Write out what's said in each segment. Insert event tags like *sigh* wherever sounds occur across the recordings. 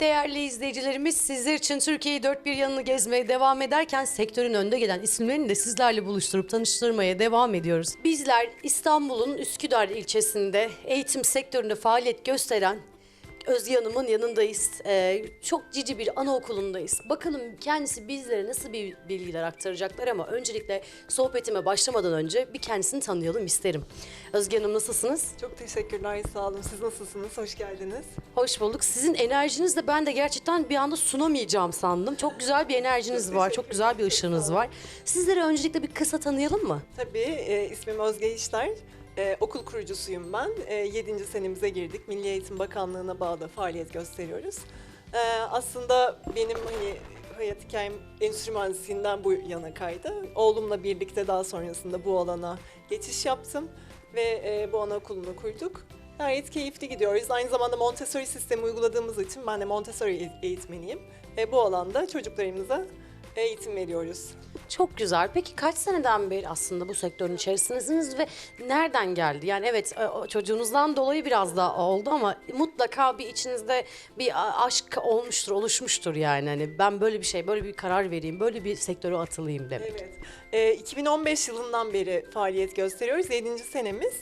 Değerli izleyicilerimiz sizler için Türkiye'yi dört bir yanını gezmeye devam ederken sektörün önde gelen isimlerini de sizlerle buluşturup tanıştırmaya devam ediyoruz. Bizler İstanbul'un Üsküdar ilçesinde eğitim sektöründe faaliyet gösteren Özge Hanım'ın yanındayız. Ee, çok cici bir anaokulundayız. Bakalım kendisi bizlere nasıl bir bilgiler aktaracaklar ama öncelikle sohbetime başlamadan önce bir kendisini tanıyalım isterim. Özge Hanım nasılsınız? Çok teşekkürler, sağ olun. Siz nasılsınız? Hoş geldiniz. Hoş bulduk. Sizin enerjinizle ben de gerçekten bir anda sunamayacağım sandım. Çok güzel bir enerjiniz var, çok güzel bir ışığınız var. Sizleri öncelikle bir kısa tanıyalım mı? Tabii, e, ismim Özge İşler. E, okul kurucusuyum ben. E, 7. senemize girdik. Milli Eğitim Bakanlığı'na bağlı faaliyet gösteriyoruz. E, aslında benim hani hayat hikayem endüstri mühendisliğinden bu yana kaydı. Oğlumla birlikte daha sonrasında bu alana geçiş yaptım ve e, bu anaokulunu kurduk. Gayet keyifli gidiyoruz. Aynı zamanda Montessori sistemi uyguladığımız için ben de Montessori eğ- eğitmeniyim. Ve bu alanda çocuklarımıza eğitim veriyoruz. Çok güzel. Peki kaç seneden beri aslında bu sektörün içerisindesiniz ve nereden geldi? Yani evet e, çocuğunuzdan dolayı biraz da oldu ama mutlaka bir içinizde bir aşk olmuştur, oluşmuştur yani. Hani ben böyle bir şey, böyle bir karar vereyim, böyle bir sektöre atılayım demek. Evet. Ee, 2015 yılından beri faaliyet gösteriyoruz. 7. senemiz.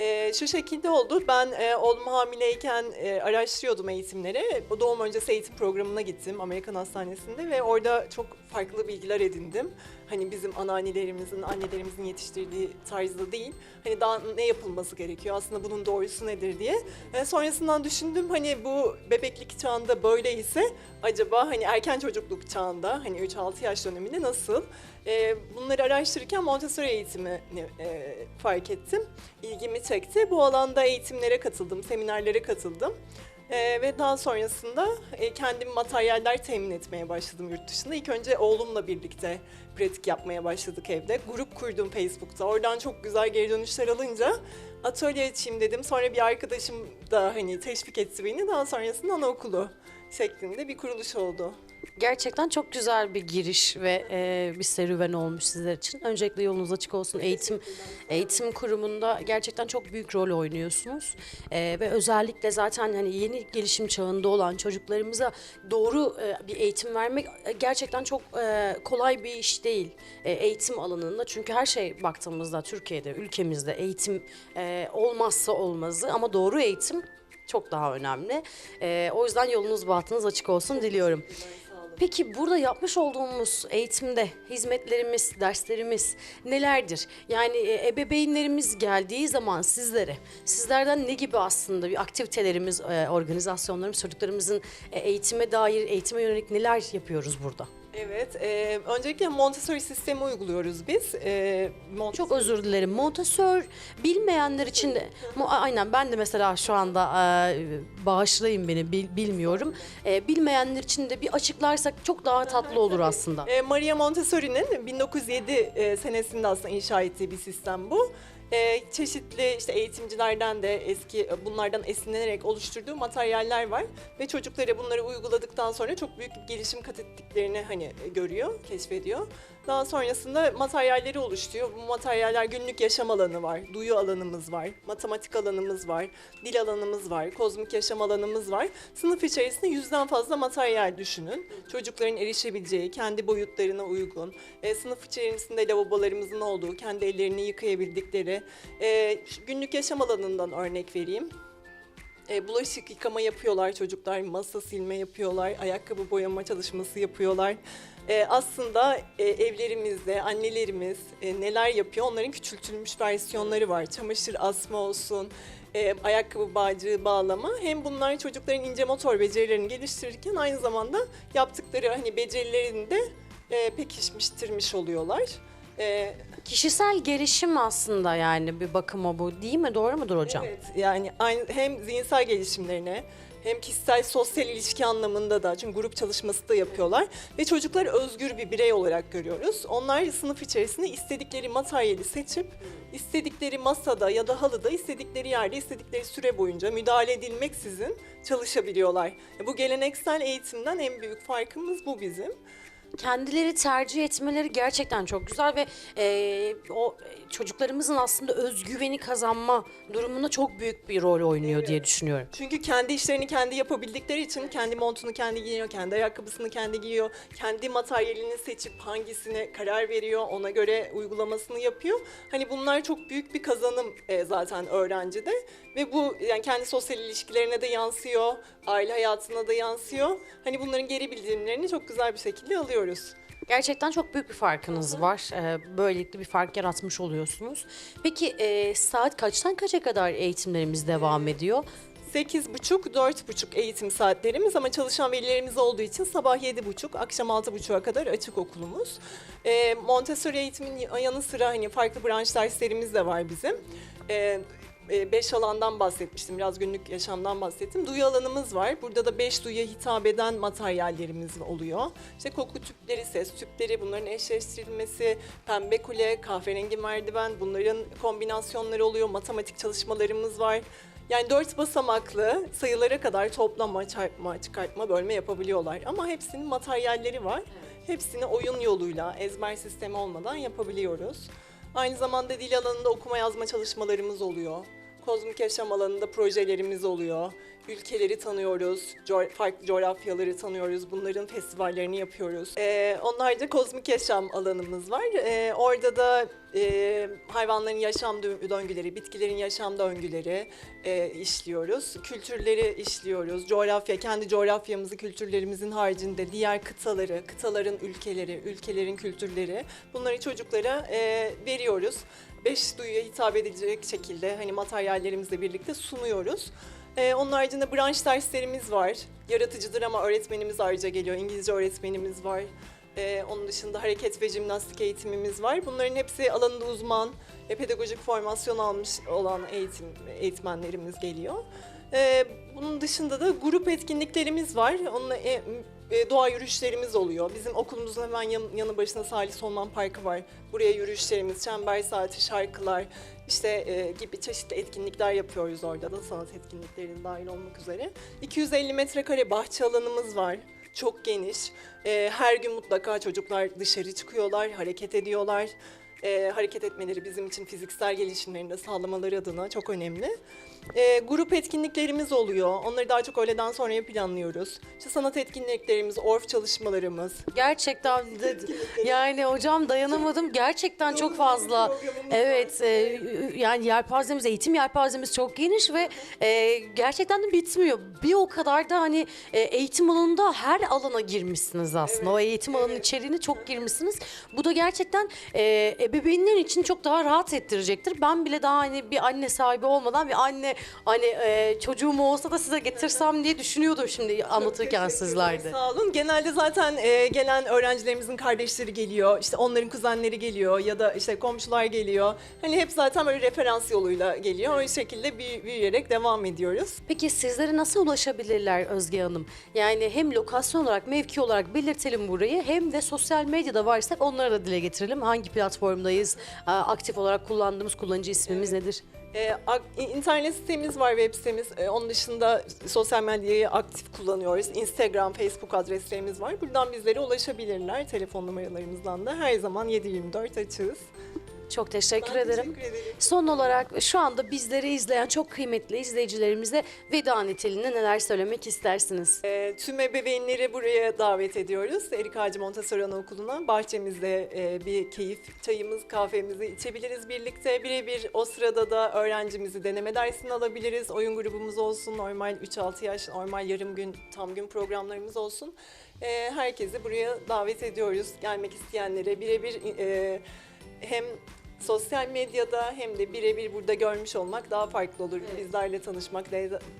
Ee, şu şekilde oldu. Ben e, oğlum hamileyken e, araştırıyordum eğitimleri. Doğum öncesi eğitim programına gittim Amerikan Hastanesi'nde ve orada çok farklı bilgiler edindim. Hani bizim anneannelerimizin, annelerimizin yetiştirdiği tarzda değil. Hani daha ne yapılması gerekiyor, aslında bunun doğrusu nedir diye. E, sonrasından düşündüm hani bu bebeklik çağında böyleyse acaba hani erken çocukluk çağında hani 3-6 yaş döneminde nasıl? E, bunları araştırırken Montessori eğitimini e, fark ettim. İlgimi çekti. Bu alanda eğitimlere katıldım, seminerlere katıldım. E, ve daha sonrasında e, kendim materyaller temin etmeye başladım yurt dışında. İlk önce oğlumla birlikte pratik yapmaya başladık evde. Grup kurdum Facebook'ta. Oradan çok güzel geri dönüşler alınca atölye açayım dedim. Sonra bir arkadaşım da hani teşvik etti beni. Daha sonrasında anaokulu şeklinde bir kuruluş oldu. Gerçekten çok güzel bir giriş ve e, bir serüven olmuş sizler için. Öncelikle yolunuz açık olsun. Eğitim eğitim kurumunda gerçekten çok büyük rol oynuyorsunuz. E, ve özellikle zaten hani yeni gelişim çağında olan çocuklarımıza doğru e, bir eğitim vermek e, gerçekten çok e, kolay bir iş değil. E, eğitim alanında çünkü her şey baktığımızda Türkiye'de, ülkemizde eğitim e, olmazsa olmazı ama doğru eğitim çok daha önemli. E, o yüzden yolunuz bahtınız açık olsun diliyorum. Peki burada yapmış olduğumuz eğitimde hizmetlerimiz, derslerimiz nelerdir? Yani e, ebeveynlerimiz geldiği zaman sizlere, sizlerden ne gibi aslında bir aktivitelerimiz, e, organizasyonlarımız, çocuklarımızın e, eğitime dair, eğitime yönelik neler yapıyoruz burada? Evet, e, öncelikle Montessori sistemi uyguluyoruz biz. E, Mont- Çok özür dilerim. Montessori bilmeyenler için de aynen ben de mesela şu anda e, bağışlayın beni bil- bilmiyorum. E, bilmeyenler için de bir açıklarsak çok daha tatlı olur aslında. E, Maria Montessori'nin 1907 e, senesinde aslında inşa ettiği bir sistem bu. E, çeşitli işte eğitimcilerden de eski bunlardan esinlenerek oluşturduğu materyaller var ve çocuklara bunları uyguladıktan sonra çok büyük bir gelişim kat ettiklerini hani görüyor, keşfediyor. Daha sonrasında materyalleri oluşturuyor. Bu materyaller günlük yaşam alanı var, duyu alanımız var, matematik alanımız var, dil alanımız var, kozmik yaşam alanımız var. Sınıf içerisinde yüzden fazla materyal düşünün. Çocukların erişebileceği, kendi boyutlarına uygun, e, sınıf içerisinde lavabolarımızın olduğu, kendi ellerini yıkayabildikleri, e, günlük yaşam alanından örnek vereyim. E, bulaşık yıkama yapıyorlar çocuklar, masa silme yapıyorlar, ayakkabı boyama çalışması yapıyorlar. E, aslında e, evlerimizde annelerimiz e, neler yapıyor onların küçültülmüş versiyonları var. Çamaşır asma olsun, e, ayakkabı bağcığı bağlama. Hem bunlar çocukların ince motor becerilerini geliştirirken aynı zamanda yaptıkları hani becerilerini de e, pekişmiştirmiş oluyorlar. E, Kişisel gelişim aslında yani bir bakıma bu değil mi? Doğru mudur hocam? Evet yani aynı, hem zihinsel gelişimlerine hem kişisel sosyal ilişki anlamında da çünkü grup çalışması da yapıyorlar ve çocuklar özgür bir birey olarak görüyoruz. Onlar sınıf içerisinde istedikleri materyali seçip istedikleri masada ya da halıda istedikleri yerde istedikleri süre boyunca müdahale edilmeksizin çalışabiliyorlar. Bu geleneksel eğitimden en büyük farkımız bu bizim. Kendileri tercih etmeleri gerçekten çok güzel ve e, o çocuklarımızın aslında özgüveni kazanma durumunda çok büyük bir rol oynuyor diye düşünüyorum. Çünkü kendi işlerini kendi yapabildikleri için kendi montunu kendi giyiyor, kendi ayakkabısını kendi giyiyor, kendi materyalini seçip hangisine karar veriyor, ona göre uygulamasını yapıyor. Hani bunlar çok büyük bir kazanım e, zaten öğrencide ve bu yani kendi sosyal ilişkilerine de yansıyor, aile hayatına da yansıyor. Hani bunların geri bildirimlerini çok güzel bir şekilde alıyoruz. Gerçekten çok büyük bir farkınız var. Ee, böylelikle bir fark yaratmış oluyorsunuz. Peki e, saat kaçtan kaça kadar eğitimlerimiz devam ediyor? 8.30-4.30 eğitim saatlerimiz ama çalışan velilerimiz olduğu için sabah 7.30, akşam 6.30'a kadar açık okulumuz. Ee, Montessori eğitimin yanı sıra hani farklı branş derslerimiz de var bizim. Ee, beş alandan bahsetmiştim, biraz günlük yaşamdan bahsettim. Duyu alanımız var. Burada da beş duyuya hitap eden materyallerimiz oluyor. İşte koku tüpleri, ses tüpleri, bunların eşleştirilmesi, pembe kule, kahverengi merdiven, bunların kombinasyonları oluyor. Matematik çalışmalarımız var. Yani dört basamaklı sayılara kadar toplama, çarpma, çıkartma, bölme yapabiliyorlar. Ama hepsinin materyalleri var. Hepsini oyun yoluyla, ezber sistemi olmadan yapabiliyoruz. Aynı zamanda dil alanında okuma yazma çalışmalarımız oluyor. Kozmik yaşam alanında projelerimiz oluyor. Ülkeleri tanıyoruz, co- farklı coğrafyaları tanıyoruz. Bunların festivallerini yapıyoruz. Ee, onlarda kozmik yaşam alanımız var. Ee, orada da e, hayvanların yaşam dö- döngüleri, bitkilerin yaşam döngüleri e, işliyoruz. Kültürleri işliyoruz. Coğrafya, kendi coğrafyamızı, kültürlerimizin haricinde diğer kıtaları, kıtaların ülkeleri, ülkelerin kültürleri bunları çocuklara e, veriyoruz. Beş duyuya hitap edecek şekilde hani materyallerimizle birlikte sunuyoruz. Ee, onun haricinde branş derslerimiz var. Yaratıcı drama öğretmenimiz ayrıca geliyor. İngilizce öğretmenimiz var. Ee, onun dışında hareket ve jimnastik eğitimimiz var. Bunların hepsi alanında uzman ve pedagojik formasyon almış olan eğitim eğitmenlerimiz geliyor. Ee, bunun dışında da grup etkinliklerimiz var. Onunla e, e, doğa yürüyüşlerimiz oluyor. Bizim okulumuzun hemen yan- yanı başında Salih Solman Parkı var. Buraya yürüyüşlerimiz, çember saati, şarkılar işte e, gibi çeşitli etkinlikler yapıyoruz orada da sanat etkinliklerinin dahil olmak üzere. 250 metrekare bahçe alanımız var. Çok geniş. E, her gün mutlaka çocuklar dışarı çıkıyorlar, hareket ediyorlar. E, hareket etmeleri bizim için fiziksel gelişimlerini de sağlamaları adına çok önemli. E, grup etkinliklerimiz oluyor. Onları daha çok öğleden sonraya planlıyoruz. İşte sanat etkinliklerimiz, orf çalışmalarımız. Gerçekten de, yani hocam dayanamadım. Gerçekten çok fazla. Evet e, yani yelpazemiz, eğitim yelpazemiz çok geniş ve e, gerçekten de bitmiyor. Bir o kadar da hani e, eğitim alanında her alana girmişsiniz aslında. o eğitim alanının içeriğine çok girmişsiniz. Bu da gerçekten e, ebeveynler için çok daha rahat ettirecektir. Ben bile daha hani bir anne sahibi olmadan bir anne hani e, çocuğum olsa da size getirsem diye düşünüyordum şimdi anlatırken sizlerde. Sağ olun. Genelde zaten e, gelen öğrencilerimizin kardeşleri geliyor, işte onların kuzenleri geliyor ya da işte komşular geliyor. Hani hep zaten böyle referans yoluyla geliyor. O şekilde büyü- büyüyerek devam ediyoruz. Peki sizlere nasıl ulaşabilirler Özge Hanım? Yani hem lokasyon olarak, mevki olarak belirtelim burayı hem de sosyal medyada varsak onları da dile getirelim. Hangi platformdayız? Aa, Aktif olarak kullandığımız kullanıcı ismimiz nedir? E, internet sitemiz var, web sitemiz. E, onun dışında sosyal medyayı aktif kullanıyoruz. Instagram, Facebook adreslerimiz var. Buradan bizlere ulaşabilirler telefon numaralarımızdan da. Her zaman 7-24 açığız. Çok teşekkür Ben ederim. Teşekkür ederim. Son olarak şu anda bizleri izleyen çok kıymetli izleyicilerimize veda niteliğinde neler söylemek istersiniz? E, tüm ebeveynleri buraya davet ediyoruz. Erik Ağacı Montessori Anaokulu'na. Bahçemizde e, bir keyif çayımız, kahvemizi içebiliriz birlikte. Birebir o sırada da öğrencimizi deneme dersini alabiliriz. Oyun grubumuz olsun, normal 3-6 yaş, normal yarım gün, tam gün programlarımız olsun. E, herkesi buraya davet ediyoruz. Gelmek isteyenlere birebir e, hem sosyal medyada hem de birebir burada görmüş olmak daha farklı olur. Bizlerle tanışmak,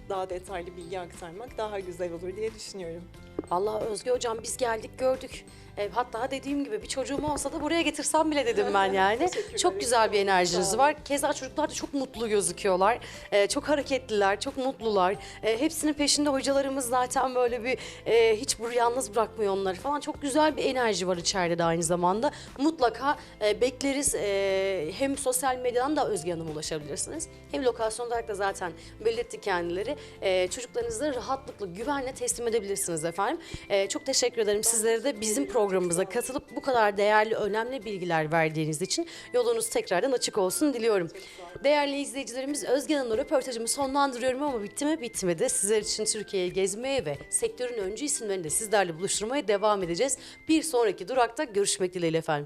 daha detaylı bilgi aktarmak daha güzel olur diye düşünüyorum. Vallahi Özge hocam biz geldik gördük. E, hatta dediğim gibi bir çocuğum olsa da buraya getirsem bile dedim ben *laughs* yani. Çok güzel bir enerjiniz var. Keza çocuklar da çok mutlu gözüküyorlar. E, çok hareketliler, çok mutlular. E, hepsinin peşinde hocalarımız zaten böyle bir e, hiç bu yalnız bırakmıyor onları falan. Çok güzel bir enerji var içeride de aynı zamanda. Mutlaka e, bekleriz. E, hem sosyal medyadan da Özge Hanım'a ulaşabilirsiniz. Hem lokasyon olarak da zaten belirtti kendileri. E, çocuklarınızı rahatlıkla, güvenle teslim edebilirsiniz efendim. E, çok teşekkür ederim sizlere de bizim programımıza katılıp bu kadar değerli, önemli bilgiler verdiğiniz için yolunuz tekrardan açık olsun diliyorum. Değerli izleyicilerimiz Özge Hanım'la röportajımı sonlandırıyorum ama bitti mi? Bitmedi. Sizler için Türkiye'yi gezmeye ve sektörün öncü isimlerini de sizlerle buluşturmaya devam edeceğiz. Bir sonraki durakta görüşmek dileğiyle efendim.